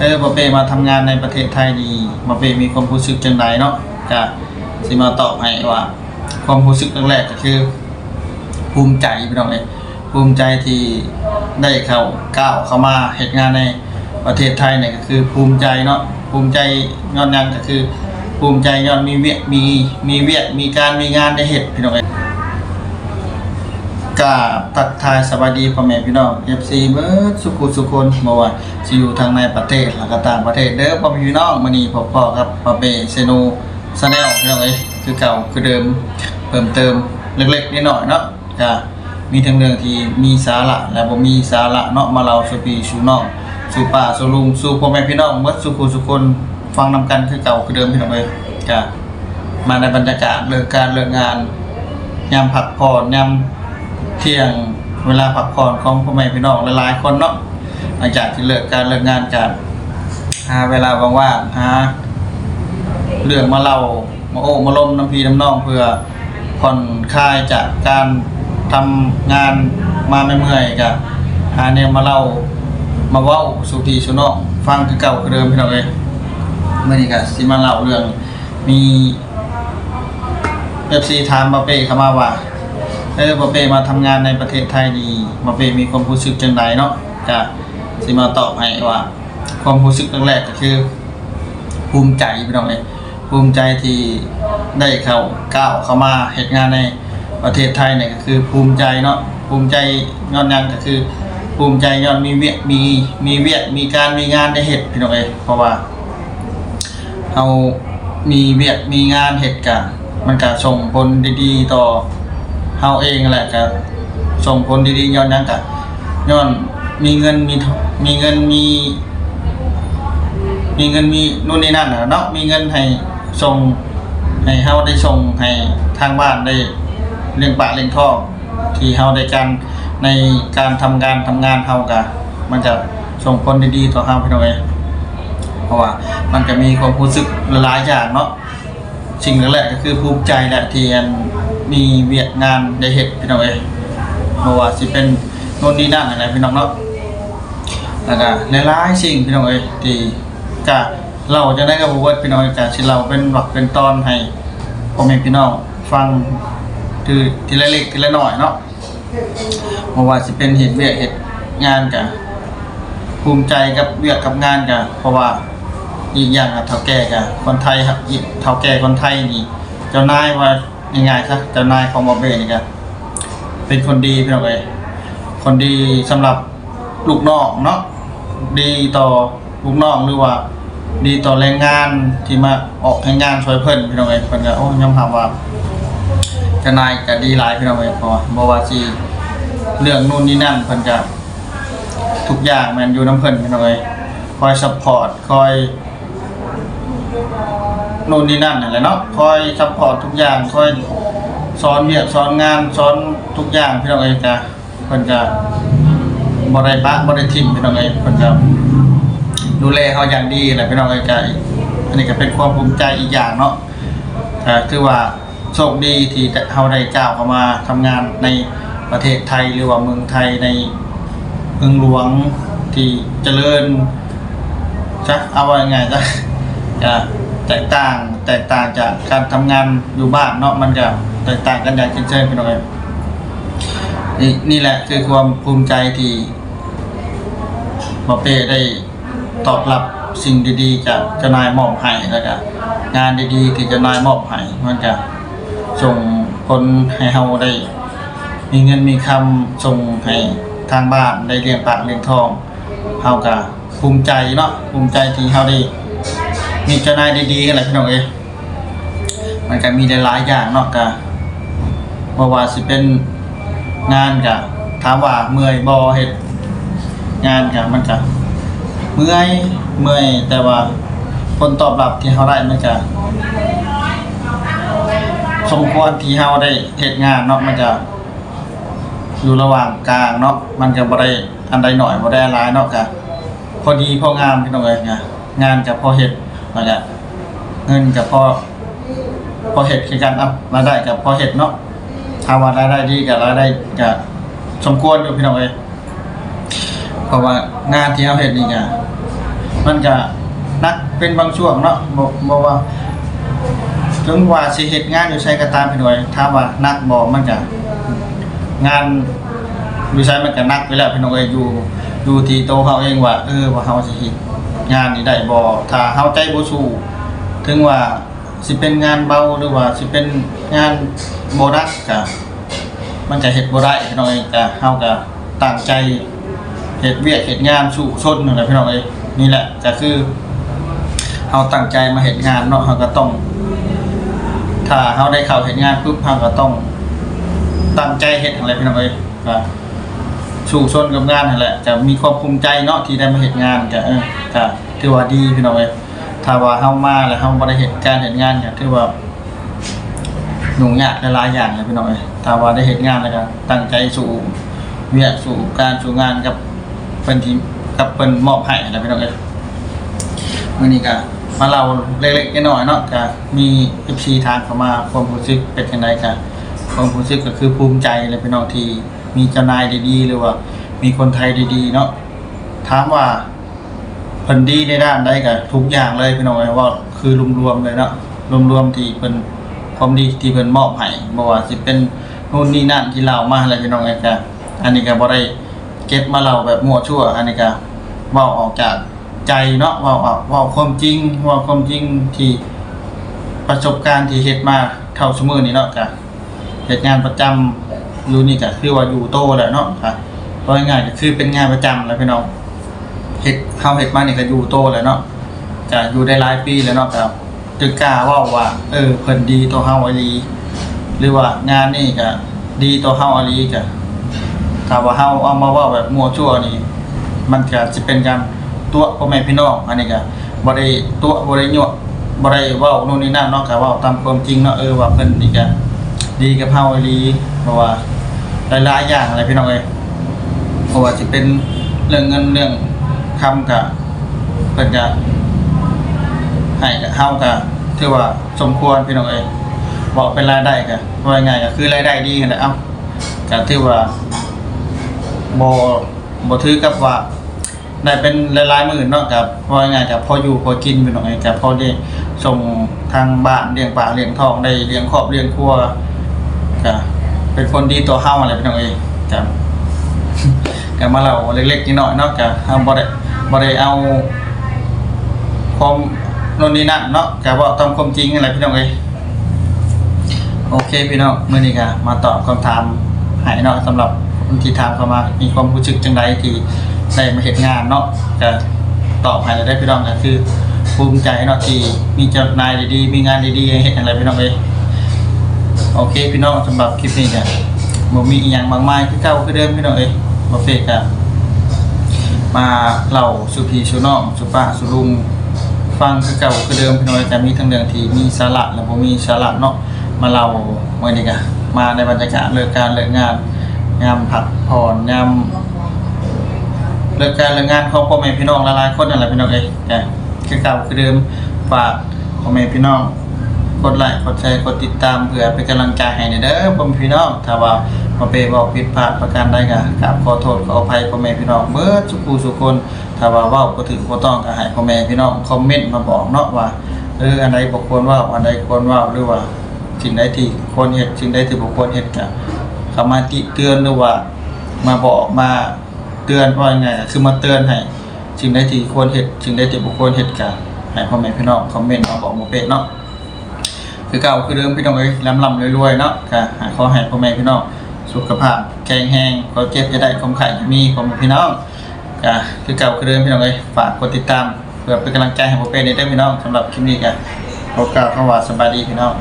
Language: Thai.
เออบ่เป้มาทำงานในประเทศไทยดีบ่เป้มีความรู้สึกจังไดเนาะก็สิมาตอบให้ว่า ความรู้สึกแรกๆก็คือ ภูมิใจพี่น้องเอ้ยภูมิใจที่ได้เข้าก้าวเข้ามาเฮ็ดงานในประเทศไทยเนี่ยก็คือภูมิใจเนาะภูมิใจย้อนยังก็คือ ภูมิใจย้อนมีเวียกมีมีเวียกมีการมีงานได้เฮ็ดพี่น้องเอ้ กาบทักทายสวัสดีพ่อแม่พี่น้อง FC เบิร์ดสุขุสุคนบ่ว่าสิอยู่ทางในประเทศแล้วก็ต่างประเทศเด้อพ่อแม่พี่น้องมื้อนี้พ่อๆครับพ่อเป้เซโนซาแนลพี่น้องเอ้ยคือเก่าคือเดิมเพิ่มเติมเล็กๆน้อยเนาะก็มีทั้งเรื่องที่มีสาระและบ่มีสาระเนาะมาเล่าสู่พี่สู่น้องสู่ป้าสู่ลุงสู่พ่อแม่พี่น้องเบิดสุขุสุคนฟังนำกันคือเก่าคือเดิมพี่น้องเอ้ยก็มาในบรรยากาศเลิกการเลิกงานยามพักผ่อนยาม เที่ยงเวลาพักผ่อนของพ่อแม่พี่น้องหลายๆคนเนาะหลังจากที่เลิกการเลิกงานกันหาเวลาว่างๆหาเรื่องมาเล่ามาโอ้มาล้มน้ำพีน้ำน้องเพื่อผ่อนคลายจากการทำงานมาไม่เมื่อยกับหาเนี่ยมาเล่ามาเว้าสู่พี่สู่น้องฟังคือเก่าคือเดิมพี่น้องเอ้ยเมื่อนี้ก็สิมาเล่าเรื่องมีเอฟซีถามบาเป้เข้ามาว่า เออบอเปมาทำงานในประเทศไทยดีบอเปมีความรู้สึกจังไดเนาะก็สิมาตอบให้ว่า ความรู้สึกแรกๆก็คือ ภูมิใจพี่น้องเอ้ยภูมิใจที่ได้เข้าก้าวเข้ามาเหตุงานในประเทศไทยเนี่ยก็คือภูมิใจเนาะภูมิใจย้อนยังก็คือ ภูมิใจย้อนมีเวียมีมีเวียมีการมีงานได้เฮ็ดพี่น้องเอ้ยเพราะว่าเรามีเวียมีงานเหตุการมันก็ส่งผลดีๆต่อ เฮาเองแหละก็ส่งผลดีๆย้อนหยังก็ย้อนมีเงินมีมีเงินมี มีเงินมีนู่นนี่นั่นเนาะมีเงินให้ส่งให้เฮาได้ส่งให้ทางบ้านได้เลี้ยงปากเลี้ยงท้องที่เฮาได้การในการทำการทำงานเฮาก็มันจะส่งผลดีๆต่อเฮาพี่น้องเอ้ยเพราะว่ามันจะมีความรู้สึกหลายอย่างเนาะสิ่งแรกก็คือภูมิใจแหละที่อัน มีเวียดงานได้เห็ดพี่น้องเอ้ยเพราะว่าสิเป็นโน่นนี่นั่นอะไรพี่น้องเนาะแล้วก็หลายๆสิ่งพี่น้องเอ้ยที่กะเราจะได้กับว่าพี่น้องเอ้ยกะสิเราเป็นหลักเป็นตอนให้พ่อแม่พี่น้องฟังทีทีละเล็กทีละน้อยเนาะเพราะว่าสิเป็นเหตุเวียกเหตุงานกะภูมิใจกับเวียกกับงานกันเพราะว่าอีกอย่างกับเท่าแก่กับคนไทยครับเท่าแก่คนไทยนี่เจ้านายว่า ง่ายๆซะเจ้านายของบอเบ้นี่ก็เป็นคนดีพี่น้องเอ้ยคนดีสำหรับลูกน้องเนาะดีต่อลูกน้องหรือว่า ดีต่อแรงงานที่มาออกให้งานช่วยเพิ่นพี่น้องเอ้ยเพิ่นก็โอ้ยอมรับว่าเจ้านายก็ดีหลายพี่น้องเอ้ยเพราะบ่ว่าสิเรื่องนู่นนี่นั่นเพิ่นก็ทุกอย่างมันอยู่น้ำเพิ่นพี่น้องเอ้ยคอยซัพพอร์ตคอย โน่นนี่นั่นนั่นแหละเนาะคอยซัพพอร์ตทุกอย่างคอยสอนเวียกสอนงานสอนทุกอย่างพี่น้องเอ้ยจ้ะเพิ่นจะบ่ได้ปะบ่ได้ทิ้งพี่น้องเอ้ยเพิ่นจะดูแลเฮาอย่างดีแหละพี่น้องเอ้ยจ้ะอันนี้ก็เป็นความภูมิใจอีกอย่างเนาะก็คือว่าโชคดีที่เฮาได้ก้าวเข้ามาทำงานในประเทศไทยหรือว่าเมืองไทยในเมืองหลวงที่เจริญจะเอาไว่ายังไงจะจะ แตกต่างแตกต่างจากการทำงานอยู่บ้านเนาะมันจะแตกต่างกันอย่างสิ้เชิงพี่น้อยนี่นี่แหละคือความภูมิใจที่หมอเป้ได้ตอบรับสิ่งดีๆจากเจ้านายมอบให้แล้วก็งานดีๆที่เจ้านายมอบให้มันจะส่งผลให้เราได้ มีเงินมีคำส่งให้ทางบ้านได้เลี้ยงปากเลี้ยงทองเฮาก็ภูมิใจเนาะภูมิใจที่เฮาได้ มีเจ้านายดีๆกันแหละพี่น้องเอ้ยมันก็มีหลายๆอย่างเนาะก็บ่ว่าสิเป็นงานก็ถามว่าเมื่อยบ่เฮ็ดงานก็มันก็เมื่อยเมื่อยแต่ว่าผลตอบรับที่เฮาได้มันก็สมควรที่เฮาได้เฮ็ดงานเนาะมันจะอยู่ระหว่างกลางเนาะมันก็บ่ได้อันใดหน่อยบ่ได้หลายเนาะก็พอดีพองามพี่น้องเอ้ยงานงานก็พอเฮ็ด แล้วก็เงินก็พอพอเฮ็ดคือกันเอะรายได้ก็พอเฮ็ดเนาะถ้าว่ารายได้ดีก็รายได้ก็สมควรอยู่พี่น้องเอ้ยเพราะว่างานที่เฮาเฮ็ดนี่ก็มันก็นักเป็นบางช่วงเนาะบ่บ่ว่าถึงว่าสิเฮ็ดงานอยู่ไสก็ตามพี่น้อยถาว่านักบ่มันก็งานอยู่ไสมันก็นักไปแล้วพี่น้องเอ้ยอยู่อยู่ที่โตเฮาเองว่าเออว่าเฮาสิเฮ็ด งานนี้ได้บ่ถ้าเฮาใจบ่สู้ถึงว่าสิเป็นงานเบาหรือว่าสิเป็นงานโบ่นักก็มันจะเฮ็ดบ่ได้พี่น้องเอ้ยก็เฮาก็ตั้งใจเหตุเวียกเหตุงานสู่ชนนั่นแหละพี่น้องเอ้ยนี่แหละก็คือเราตั้งใจมาเหตุงานเนาะเราก็ต้อง ถ้าเราได้เข้าเหตุงานปุ๊บเราก็ต้องตั้งใจเหตุอะไรพี่น้องเอ้ยก็สู่ชนกับงานนั่นแหละจะมีความภูมิใจเนาะที่ได้มาเหตุงานก็เออ ก็ถือว่าดีพี่น้องเอ้ยถ้าว่าเฮามาแล้วเฮาบ่ได้เหตุการเหตุงานก็ถือว่าหนุ่งยากหลายอย่างเลยพี่น้องเอ้ยถ้าว่าได้เหตุงานแล้วก็ตั้งใจสู่เวียกสู่การสู่งานกับเพิ่นทีกับเพิ่นมอบให้นะพี่น้องเอ้ยมื้อนี้ก็มาเล่าเล็กๆน้อยๆเนาะก็มี FC ทางเข้ามาความรู้สึกเป็นจังไดก็ความรู้สึกก็คือภูมิใจเลยพี่น้องที่มีเจ้านายดีๆหรือว่า มีคนไทยดีๆเนาะถามว่า พิ่นดีในด้านใดก็ทุกอย่างเลยพี่น้องเอ้ยว่าคือรวมๆเลยเนาะรวมๆที่เพิ่นความดีที่เพิ่นมอบให้บ่ว่าสิเป็นนู่นนี่นั่นที่เล่ามาอะไรพี่น้องเอ้ยก็อันนี้ก็บ่ได้เก็บมาเราแบบมั่วชั่ว อันนี้ก็เว่าออกจากใจเนาะเว่าเว่าความจริงเว่าความจริงที่ประสบการณ์ที่เฮ็ดมาเท่าสมือนี่เนาะก็เหตุงานประจำอยู่นี่ก็คือว่าอยู่โตแหละเนาะค่ะเพราะง่ายๆก็คือเป็นงานประจำแล้วพี่น้อง ฮ็ดเฮาเฮ็ดมานี่ก็อยู่โตแล้วเนาะจะอยู่ได้หลายปีแล้วเนาะครับจึงกล้าเว่าว่า เออเพิ่นดีต่อเฮาอีหลีหรือว่างานนี่ก็ดีต่อเฮาอีหลีก็ถ้าว่าเฮาเอามาเว่าแบบมั่วชั่วนี่มันก็สิเป็นการตัวพ่อแม่พี่น้องอันนี้ก็บ่ได้ตัวบ่ได้ยั่วบ่ได้เว้าโน่นนี่นั่นเนาะก็เว้าตามความจริงเนาะเออว่าเพิ่นนี่ก็ดีกับเฮาอีหลีเพราะว่าหลายๆอย่างอะไรพี่น้องเอ้ยเพราะว่าสิเป็นเรื่องเงินเรื่อง คำก็เพิ่นก็ให้กับเฮาก็ถือว่าสมควรพี่น้องเอ้ยบอกเป็นรายได้ก็ว่าง่ายก็คือรายได้ดีกันแหละเอ้าก็ถือว่าบบ่ถือกับว่าได้เป็นหลายๆหมื่นเนาะกับพอยังไงกับพออยู่พอกินเป็นหน่อยกับพอได้ส่งทางบ้านเลี้ยงปากเลี้ยงทองได้เลี้ยงครอบเลี้ยงครัวก็เป็นคนดีตัวเฮาอะไรเป็นหน่อยกับ กับมาเราเล็กๆนิดหน่อยเนาะกับเฮาบ่ได้บ่ได้เอาความโน่นนี่นั่นเนาะกับว่าตามความจริงอะไรพี่น้องเอ้ยโอเคพี่น้องเมื่อนี้ก็มาตอบคำถามให้เนาะสำหรับคนที่ถามเข้ามามีความรู้สึกจังไดที่ได้มาเห็นงานเนาะก็ตอบให้ได้พี่น้องก็คือภูมิใจเนาะที่มีเจ้านายดีๆมีงานดีๆเห็นอะไรพี่น้องเอ้ยโอเคพี่น้องสำหรับคลิปนี้ก็บ่มีอีหยังมากมายคือเก่าคือเดิมพี่น้องเอ้ย บ่เฟกก็มาเล่าสุพีสุน้องสุป้าสุลุง ฟังคือเก่าคือเดิมพี่น้อยแต่มีทั้งเรื่องที่มีสาระและบ่มีสาระเนาะมาเราเมื่อนี้ก็มาในบรรยากาศเลิกการเลิกงานยามพักผ่อนยามเลิกการเลิกงานของพ่อแม่พี่น้องหลายๆคนนั่นแหละพี่น้องเอ้ยแต่คือเก่าคือเดิมฝากพ่อแม่พี่น้องกดไลค์กดแชร์กดติดตามเพื่อเป็นกำลังใจให้เด้อพ่อแม่พี่น้องถ้าว่า พ่เปบอกผิดพลาดประการใดก็กราบขอโทษขออภัยพ่อแม่พี่น้องเบิดทุกผู้ทุคนถ้าว่าเว้าบ่ถึงบ่ต้องก็ให้พ่อแม่พี่น้องคอมเมนต์มาบอกเนาะว่าเอออันใดบ่ควรเว้าอันใดควรเว้าหรือว่าสิ่งใดที่ควรเฮ็ดสิ่งใดที่บ่ควรเฮ็ดก็เข้ามาติเตือนหรือว่ามาบอกมาเตือนว่ายังไงก็คือมาเตือนให้สิ่งใดที่ควรเฮ็ดสิ่งใดที่บ่ควรเฮ็ดก็ให้พ่อแม่พี่น้องคอมเมนต์มาบอกมู่เปเนาะคือเก่าคือเดิมพี่น้องเอ้ยล้ำๆรวยๆเนาะก็ให้ขอให้พ่อแม่พี่น้อง สุขภาพแข็งแรงก็เจ็บจะได้ความไข่จะมีความพี่น้องก็คือเก่าคือเดิมพี่น้องเลยฝากกดติดตามเพื่อเป็นกำลังใจให้ผมเป็นในเด้อพี่น้องสำหรับคลิปนี้กันขอกล่าวคำว่าสบายดีพี่น้อง